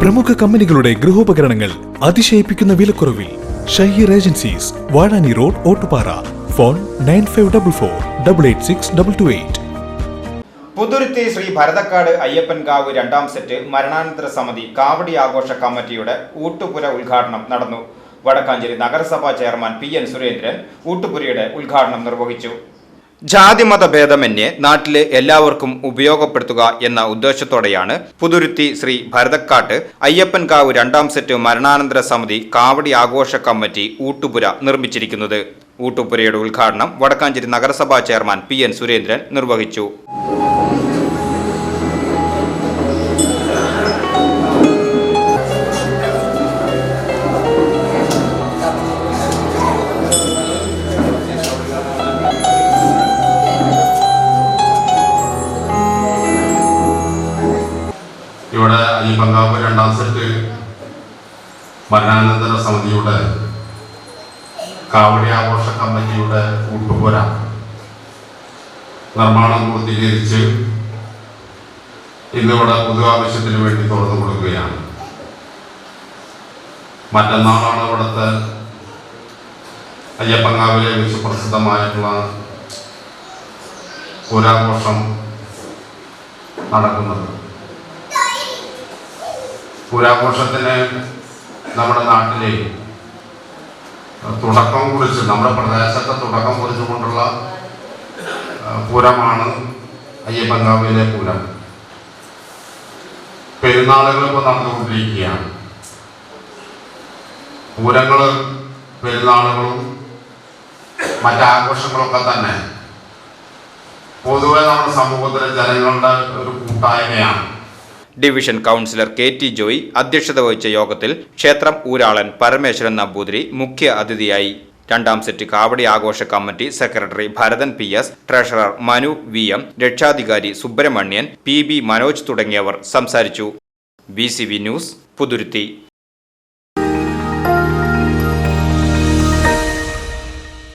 പ്രമുഖ കമ്പനികളുടെ ഗൃഹോപകരണങ്ങൾ അതിശയിപ്പിക്കുന്ന വിലക്കുറവിൽ Shaheer agencies Vazhani road Ottupara. Phone nine five double four double eight six double two eight. Puthuruthy Shri Bharathakkad Ayyappankavu രണ്ടാം set മരണാനന്തര സമിതി കാവടി ആഘോഷ കമ്മിറ്റിയുടെ ഊട്ടുപുര ഉദ്ഘാടനം നടന്നു. വടക്കാഞ്ചേരി നഗരസഭാ ചെയർമാൻ പി എൻ സുരേന്ദ്രൻ ഊട്ടുപുരയുടെ ഉദ്ഘാടനം നിർവഹിച്ചു. ജാതിമത ഭേദമന്യേ നാട്ടിലെ എല്ലാവർക്കും ഉപയോഗപ്പെടുത്തുക എന്ന ഉദ്ദേശത്തോടെയാണ് പുതുരുത്തി ശ്രീ ഭരതക്കാട്ട് അയ്യപ്പൻകാവ് രണ്ടാം സെറ്റ് മരണാനന്തര സമിതി കാവടി ആഘോഷ കമ്മിറ്റി ഊട്ടുപുര നിർമ്മിച്ചിരിക്കുന്നത്. ഊട്ടുപുരയുടെ ഉദ്ഘാടനം വടക്കാഞ്ചേരി നഗരസഭാ ചെയർമാൻ പി എൻ സുരേന്ദ്രൻ നിർവഹിച്ചു. ഈ പങ്കാവ് രണ്ടാം സെറ്റ് മരണാനന്തര സമിതിയുടെ കാവടി ആഘോഷ കമ്മിറ്റിയുടെ കൂട്ടുപുര നിർമ്മാണം പൂർത്തീകരിച്ച് ഇന്നിവിടെ പൊതു ആവശ്യത്തിന് വേണ്ടി തുറന്നു കൊടുക്കുകയാണ്. മറ്റന്നാളാണ് ഇവിടുത്തെ അയ്യപ്പങ്കാവിലെ വിശ്വപ്രസിദ്ധമായിട്ടുള്ള ഒരാഘോഷം നടക്കുന്നത്. പുരാഘോഷത്തിന് നമ്മുടെ നാട്ടിലെ തുടക്കം കുറിച്ച് നമ്മുടെ പ്രദേശത്തെ തുടക്കം കുറിച്ചുകൊണ്ടുള്ള പൂരമാണ് അയ്യപ്പങ്കാവിലെ പൂരം. പെരുന്നാളുകൾ ഇപ്പോൾ നടന്നുകൊണ്ടിരിക്കുകയാണ്. പൂരങ്ങൾ പെരുന്നാളുകളും മറ്റാഘോഷങ്ങളൊക്കെ തന്നെ. പൊതുവെ നമ്മുടെ സമൂഹത്തിലെ ജനങ്ങളുടെ ഒരു കൂട്ടായ്മയാണ്. Division councillor K T Joy അധ്യക്ഷത വഹിച്ച യോഗത്തിൽ ക്ഷേത്രം ഊരാളൻ പരമേശ്വരൻ നമ്പൂതിരി മുഖ്യ അതിഥിയായി. രണ്ടാം സെറ്റ് കാവടി ആഘോഷ committee secretary Bharathan P S treasurer Manu V M രക്ഷാധികാരി സുബ്രഹ്മണ്യൻ പി ബി മനോജ് തുടങ്ങിയവർ സംസാരിച്ചു. B C V news Puthuruthy.